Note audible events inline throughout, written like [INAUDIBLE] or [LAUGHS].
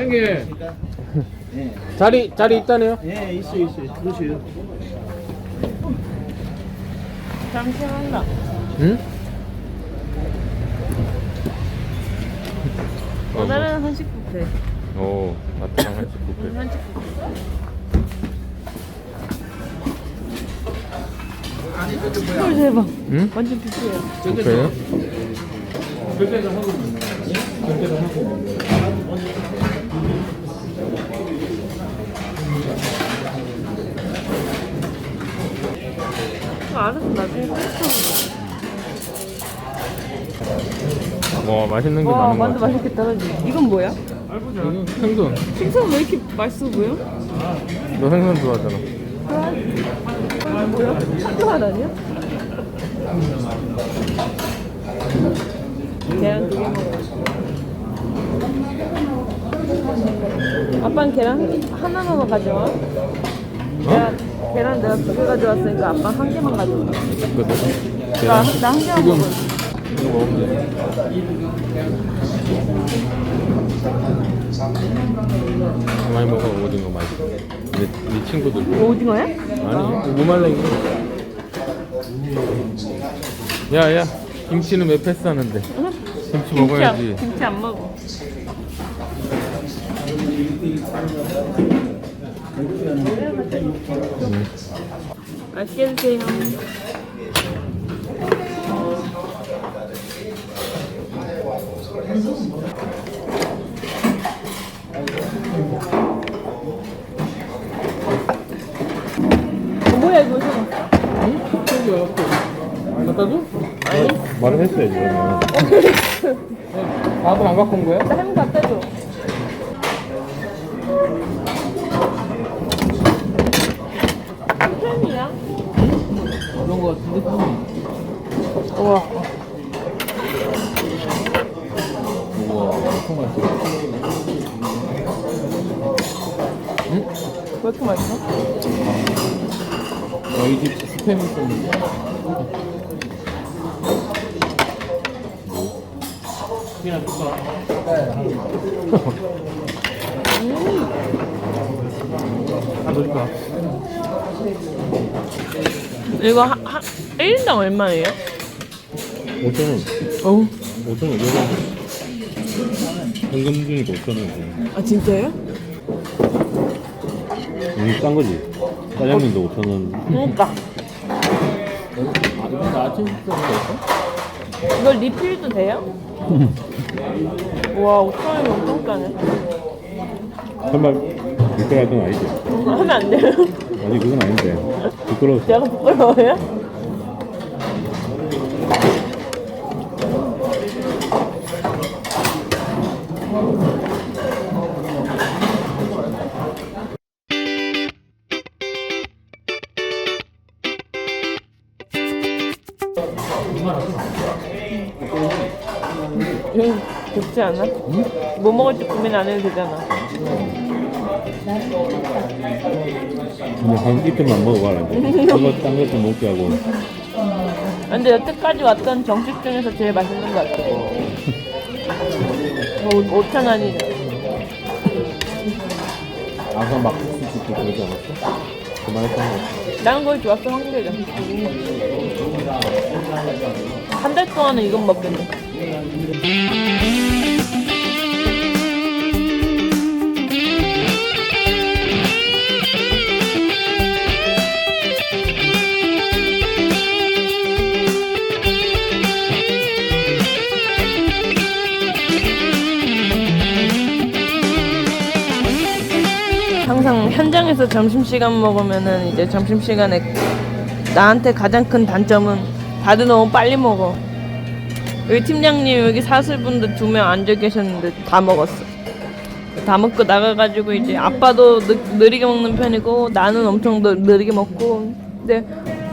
형님 예. 자리 자리 있다네요. 예, 있어요, 있어요. 그러세요. 잠시만요. 응? 오늘은 한식 뷔페. 오 마트랑 한식 뷔페. 한식 뷔페. 헐 대박. 응? 완전 뷔페예요. 뷔페요? 이거 알아서 나중에 끓여서 와 맛있는 게와 많은 것 완전 같아. 맛있겠다 그지? 이건 뭐야? 이거 생선. 생선 왜 이렇게 맛있어 보여? 너 생선 좋아하잖아. 뭐야? 한동안 아니야? 계란 두개 먹어 아빠는 계란 하나만 가져와 계란 내가 두 개 가져왔으니까 아빠 한 개만 가져와 그거든. 나한 개만 먹어 이거 먹으면 돼. 많이 먹어 오징어 맛있어. 내, 내 친구들. 오징어야? 아니 무말랭이. 야야 김치는 왜 패스하는데? 김치 먹어야지. 안, 김치 안 먹어 응. 맛있게 드세요 어, 뭐야 이거 어디서. 갖다 줘? 말을 했어야지 그러면. 밥을 안 갖고 온 거야? 나햄 갖다 줘 햄이야? 거 같은데? 우와 우와 엄청 맛있어. 응? 왜 이렇게 맛있어? 저희 집 스팸 있었는데. 그냥 줄까? 아, 더 줄까? 이거 하, 하, 1인당 얼마예요? 5,000원. 어우 5,000원. 이거 현금 주니까 5,000원. 아 진짜요? 이게 싼 거지? 짜장면도 5,000원. 그러니까 아, 이거 아침? 이거 리필도 돼요? [LAUGHS] 와 5천원이 엄청 싸네 설마 이렇게 할건 아니지? 하면 안 돼요? 아니 그건 아닌데. 부끄러워서. 제가 부끄러워요? 응, 좋지 않아? 뭐 먹을지 고민 안 해도 되잖아. 한 이틀만 먹어봐라. 이제. 이거 딴것좀 먹게 하고. 근데 여태까지 왔던 정식 중에서 제일 맛있는 것 같아. 뭐 5천 원이네. 아까 막 수수도 그러지 않았어? 그만했던 거 같아. 나는 거의 좋았어 한국에서. 한달 동안은 이건 먹겠네. 항상 현장에서 점심시간 먹으면은 이제 점심시간에 나한테 가장 큰 단점은 다들 너무 빨리 먹어. 여기 팀장님 여기 사슬분들 두 명 앉아 계셨는데 다 먹었어. 다 먹고 나가가지고 이제 아빠도 느, 느리게 먹는 편이고 나는 엄청 느, 느리게 먹고 근데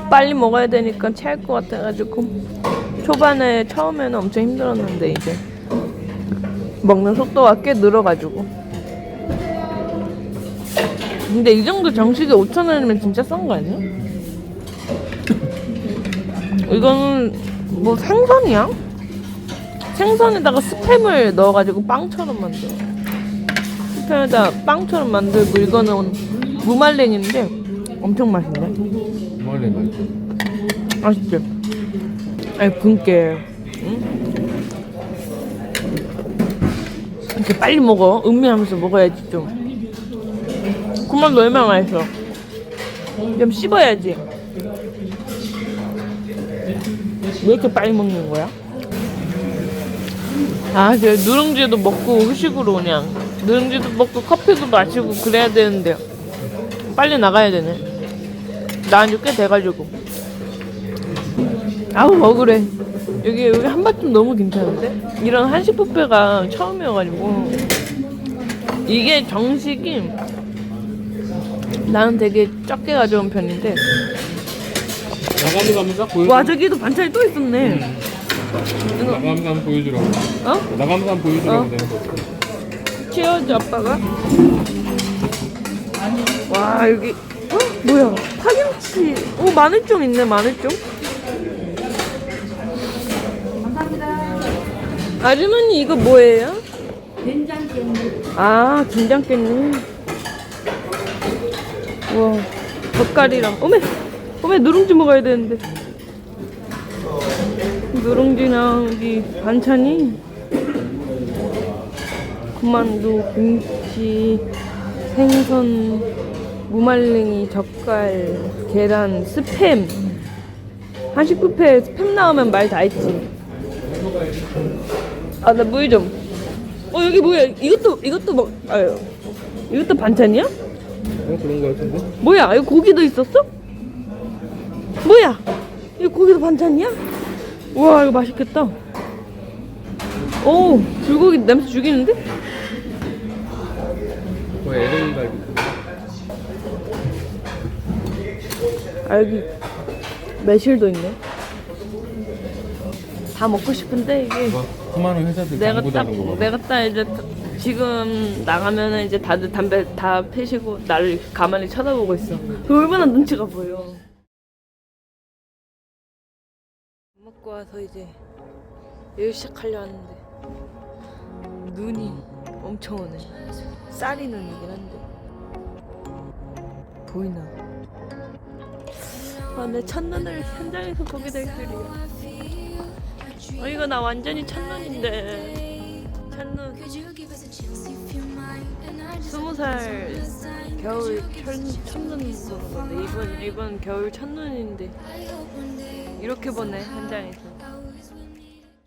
빨리 먹어야 되니까 체할 것 같아가지고 초반에 처음에는 엄청 힘들었는데 이제 먹는 속도가 꽤 늘어가지고 근데 이 정도 정식에 5천 원이면 진짜 싼 거 아니야? 이거는 뭐 생선이야? 생선에다가 스팸을 넣어가지고 빵처럼 만들어. 프라이팬에다 빵처럼 만들고 이거는 무말랭인데 엄청 맛있네. 정말래 맛있어. 맛있지? 아니 분께 응? 이렇게 빨리 먹어 음미하면서 먹어야지 좀 그만 너 얼마나 맛있어. 좀 씹어야지. 왜 이렇게 빨리 먹는 거야? 아 이제 누룽지도 먹고 후식으로 그냥. 누룽지도 먹고 커피도 마시고 그래야 되는데. 빨리 나가야 되네. 나한 지꽤 돼가지고. 아우 억울해. 여기 여기 한밭좀 너무 괜찮은데? 이런 한식 뷔페가 처음이어가지고. 이게 정식이 나는 되게 적게 가져온 편인데 나가면 갑니까? 보여줘. 와 저기도 반찬이 또 있었네 나가면 한번 보여주라고. 어? 나가면 한번 보여주라고 어. 되는 거. 치워줘 아빠가 와 여기 어? 뭐야 파김치 오 마늘종 있네 마늘종 아주머니 이거 뭐예요? 된장 깻잎 아 된장깻잎 우 와 젓갈이랑 어메 어메 누룽지 먹어야 되는데 누룽지랑 여기 반찬이 군만두, 김치, 생선, 무말랭이, 젓갈, 계란, 스팸. 한식 뷔페에 스팸 나오면 말 다 했지. 아, 나물 좀. 어, 여기 뭐야? 이것도, 이것도 먹, 아유. 이것도 반찬이야? 어 그런 거 같은데? 뭐야? 이거 고기도 있었어? 뭐야? 이거 고기도 반찬이야? 우와, 이거 맛있겠다. 오, 불고기 냄새 죽이는데? 뭐 LA 갈비. 아 여기 매실도 있네. 다 먹고 싶은데 이게 뭐 수많은 회사들 내가 광고 딱 다는 거 봐. 내가 딱 이제 딱 지금 나가면은 이제 다들 담배 다 피시고 나를 가만히 쳐다보고 있어. 얼마나 눈치가 보여. 밥 먹고 와서 이제 일 시작하려 하는데 눈이 엄청 오네. 쌀이 눈이긴 한데 보이나? 아, 내 첫눈을 현장에서 보게 될 줄이야. 어, 이거 나 완전히 첫눈인데. 스무 살 겨울 첫, 첫눈 보는 건데 이번 이번 겨울 첫눈인데 이렇게 보네 현장에서.